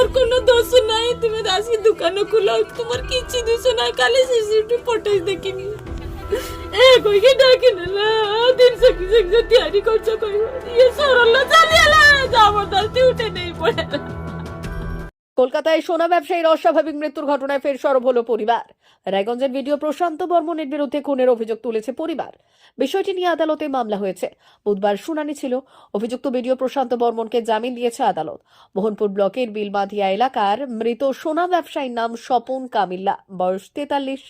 তোমার কোনো দোষ নাই, তুমি দাসি দোকান খুলো, তোমার কিছু দোষ নাই কালে সিসিটি ফটোজ দেখিনি এ, কইকে ডাকি না দিন সকি সকি তৈরি করছ কই এ ইয়ে, সরল চালিয়ে যা আমার উঠে নেই, পড়ে কলকাতায় সোনা ব্যবসায়ীর অস্বাভাবিক মৃত্যুর ঘটনায় ফের সরব হলো পরিবার। রায়গঞ্জের ভিডিও প্রশান্ত বর্মনের বিরুদ্ধে খুনের অভিযোগ তুলেছে পরিবার। বিষয়টি নিয়ে আদালতে মামলা হয়েছে। বুধবার শুনানি ছিল। অভিযুক্ত ভিডিও প্রশান্ত বর্মনকে জামিন দিয়েছে আদালত। মোহনপুর ব্লকের বিলমাধিয়া এলাকার মৃত সোনা ব্যবসায়ীর নাম স্বপন কামিল্লা। বয়স তেতাল্লিশ।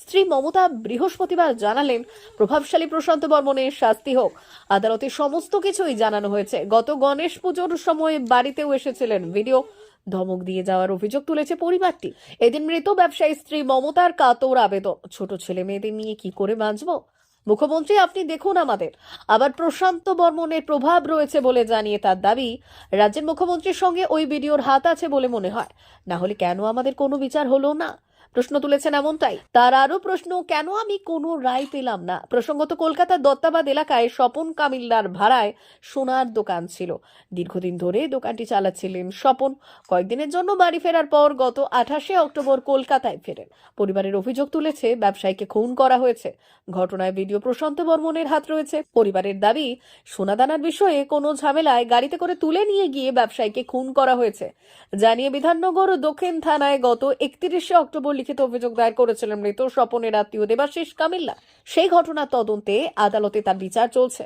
স্ত্রী মমতা বৃহস্পতিবার জানালেন, প্রভাবশালী প্রশান্ত বর্মনের শাস্তি হোক। আদালতে সমস্ত কিছুই জানানো হয়েছে। গত গণেশ পুজোর সময় বাড়িতেও এসেছিলেন। ভিডিও ধমক দিয়ে যাওয়ার অভিযোগ তুলেছে পরিবারটি। এদিন মৃত ব্যবসায়ী স্ত্রী মমতার কাতর আবেদন। ছোট ছেলে মেয়েদের নিয়ে কি করে বাঁচব? মুখ্যমন্ত্রী, আপনি দেখুন আমাদের। আবার প্রশান্ত বর্মনের প্রভাব রয়েছে বলে জানিয়ে তার দাবি, রাজ্যের মুখ্যমন্ত্রীর সঙ্গে ওই ভিডিওর হাত আছে বলে মনে হয়। না হলে কেন আমাদের কোনো বিচার হলো না? প্রশ্ন তুলেছেন এমনটাই। তার আরও প্রশ্ন, কেন আমি কোনো রায় পেলাম না? প্রসঙ্গত কলকাতার দত্তাবাদ এলাকায় স্বপন কামিল্লার ভাড়ায় সোনার দোকান ছিল। দীর্ঘদিন ধরে দোকানটি চালাচ্ছিলেন স্বপন। কয়েকদিনের জন্য বাড়ি ফেরার পর গত আঠাশে অক্টোবর কলকাতায় ফেরেন। পরিবারের অভিযোগ তুলেছে, ব্যবসায়ীকে খুন করা হয়েছে। ঘটনায় ভিডিও প্রশান্ত বর্মনের হাত রয়েছে। পরিবারের দাবি, সোনাদানার বিষয়ে কোনো ঝামেলায় গাড়িতে করে তুলে নিয়ে গিয়ে ব্যবসায়ীকে খুন করা হয়েছে। জানিয়ে বিধাননগর দক্ষিণ থানায় গত একত্রিশে অক্টোবর লিখিত অভিযোগ দায়ের করেছিলেন মৃত স্বপনের আত্মীয় দেবাশিস কামিল্লা। সেই ঘটনার তদন্তে আদালতে তার বিচার চলছে।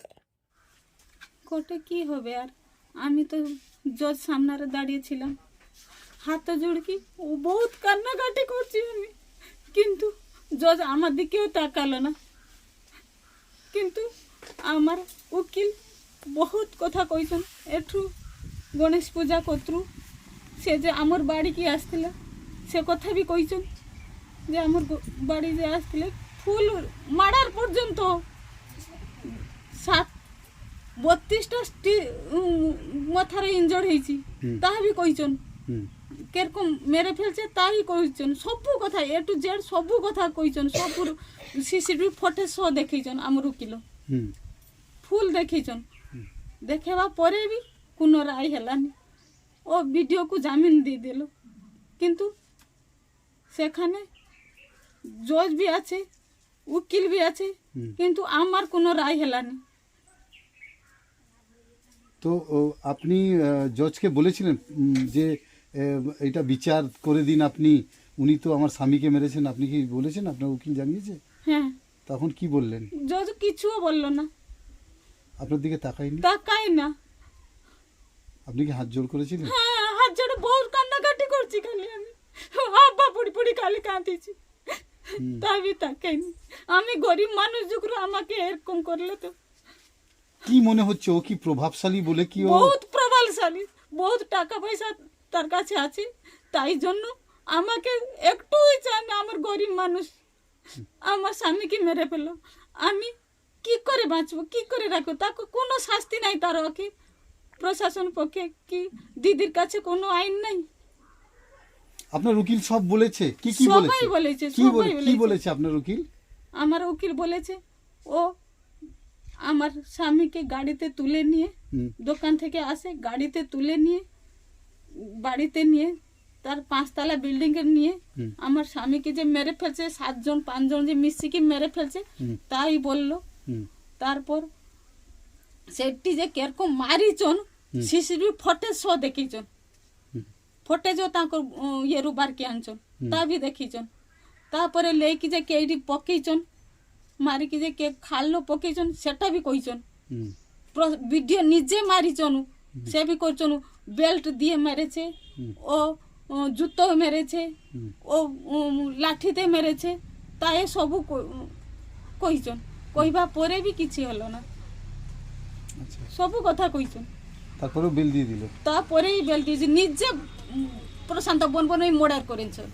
কোর্টে কি হবে আর? আমি তো জজ সামনারে দাঁড়িয়েছিলাম হাত জুড়কি ও বহুত কান্নাকাটি করছি আমি কিন্তু জজ আমার দিকেও তাকালো না। কিন্তু আমার উকিল বহুত কথা কইছেন। এঠু গণেশ পূজা কত্রু সে যে আমার বাড়ি কি আসছিল, সে কথা বি কইছেন। যে আমার বাড়ি যে আসছিলে ফুল মারার পর্যন্ত সাত বত্রিশটা মাথারে ইঞ্জর্ড হয়েছি। তাহা বি কইছন কেরকম মেরে ফেলছে তাই কইছন সবু কথা এ টু জেড সবু কথা কইছন সবু সিসিটিভি ফটেজ সহ দেখেইছন আমার উকিল ফুল দেখেইছন দেখেবা পরে বি কোনো রায় হেলানি। ও ভিডিওକୁ জামিন দিয়ে দিল। কিন্তু সেখানে জজ বি আছে উকিল বি আছে কিন্তু আমার কোনো রায় হেলানি তো আপনি জজকে বলেছিলেন যে এটা বিচার করে দিন আপনি উনি তো আমার স্বামীকে মেরেছেন আপনি কি বলেছেন? আপনার উকিল জানিয়েছে? হ্যাঁ। তখন কি বললেন? জজ কিছুও বলল না। আপনার দিকে তাকাইনি তাকাই না। আপনি কি হাত জোর করেছিলেন? হ্যাঁ হাত জোড়ে বহুত কান্নাকাটি করছি খালি আমি। আব্বা পড়ি পড়ি খালি কাঁদিছি তাই তাকাইনি। আমি গরিব মানুষ যুগর আমাকে এরকম করলে তো। কি মনে হচ্ছে? ও কি প্রভাবশালী বলে কি বহুত প্রবলশালী বহুত টাকা পয়সা তার কাছে আছে। তাই জন্য আমাকে একটু চায় না আমার গরিব মানুষ। আমার স্বামীকে মেরে ফেলল আমি কি করে বাঁচবো? কি করে রাখব? তাকে কোনো শাস্তি নাই তার ওকে। প্রশাসন পক্ষে কি দিদির কাছে কোনো আইন নাই? আপনার উকিল সব বলেছে কি কি বলেছে সবাই বলেছে কি সবাই বলে কি বলেছে। বলেছে আপনার উকিল আমার উকিল বলেছে ও আমার স্বামীকে গাড়িতে তুলে নিয়ে হুম। দোকান থেকে আসে গাড়িতে তুলে নিয়ে বাড়িতে নিয়ে তার পাঁচতলা বিল্ডিং এর নিয়ে হুম। আমার স্বামীকে যে মেরে ফেলছে সাতজন পাঁচজন যে মিশিকে মেরে ফেলছে হুম। তাই বলল হুম, তারপর সেটি যে কীরকম মারিছন সিসিটিভি ফটেজ সহ দেখিছন ফটেজও ତାଙ୍କର ଇଏରୁ ବାହାରକି ଆଣିଛନ୍ ତା ବି ଦେଖିଛନ୍ ତାପରେ ନେଇକି ଯେ କେଇଠି ପକେଇଛନ୍ ମାରିକି ଯେ କେ ଖାଲ ପକେଇଛନ୍ ସେଟା ବି କହିଛନ୍ হুম, ভিডিও নিজে মারিছন সে বি করছন বেল্ট দিয়ে মেরেছে ও ও, জুতো মেরেছে ও উম, লাঠিতে মেরেছে তাই ସବୁ কইছন কইবা পরে বি কিছু হলো না আচ্ছা ସବୁ কথা কইছন তারপরেও বিল দিয়ে দিল তারপরেই বেল দিয়েছে নিজে প্রশান্ত বনবনই মর্ডার করেছেন।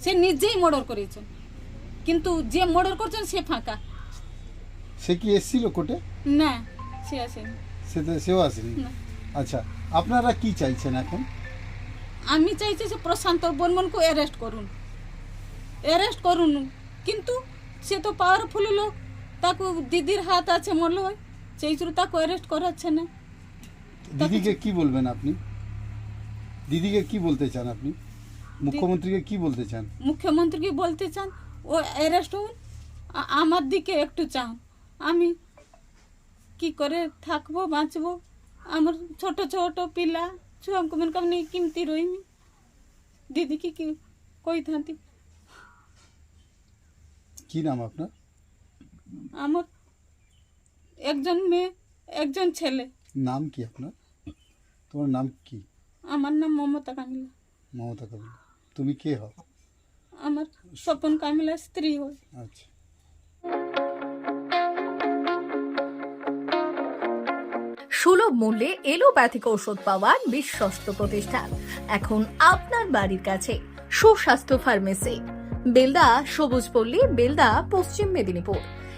সে নিজেই মর্ডার করেছেন। কিন্তু যে মর্ডার করছেন সে ফাঁকা। সে কি এসেছিল কোর্টে? না সে আসেনি। সে তো সেও আসেনি। না। আচ্ছা আপনারা কি চাইছেন এখন? আমি চাইছি যে প্রশান্ত বর্মনকে অ্যারেস্ট করুন। অ্যারেস্ট করুন। কিন্তু সে তো পাওয়ারফুল লোক। তাকে দিদির হাত আছে মনে হয়। সেই জন্য তাকে অ্যারেস্ট করাচ্ছে না। দিদিকে কি বলবেন আপনি? দিদিকে কি বলতে চান আপনি মুখ্যমন্ত্রীকে কি বলতে চান মুখ্যমন্ত্রীকে বলতে চান ও অ্যারেস্ট হন আ- আমার দিকে একটু চান আমি কি করে থাকবো বাঁচবো আমার ছোট ছোট ପିଲା ଛୁଆଙ୍କୁ ମାନଙ୍କୁ ନେଇ କେମିତି ରହିମି ଦିଦିକି କି କହିଥାନ୍ତି কি নাম আপনার আমার একজন মেয়ে একজন ছেলে নাম কি আপনার তোমার নাম কি আমার নাম মমতা কামিলা। মমতা কবিল তুমি কে হও? আমার স্বপন কামিলা স্ত্রী হয়। আচ্ছা। সুলভ মূল্যে এলোপ্যাথিক ঔষধ পাওয়ার বিশ্বস্ত প্রতিষ্ঠান। এখন আপনার বাড়ির কাছে সুস্বাস্থ্য ফার্মেসি। বেলদা সবুজপল্লী বেলদা পশ্চিম মেদিনীপুর।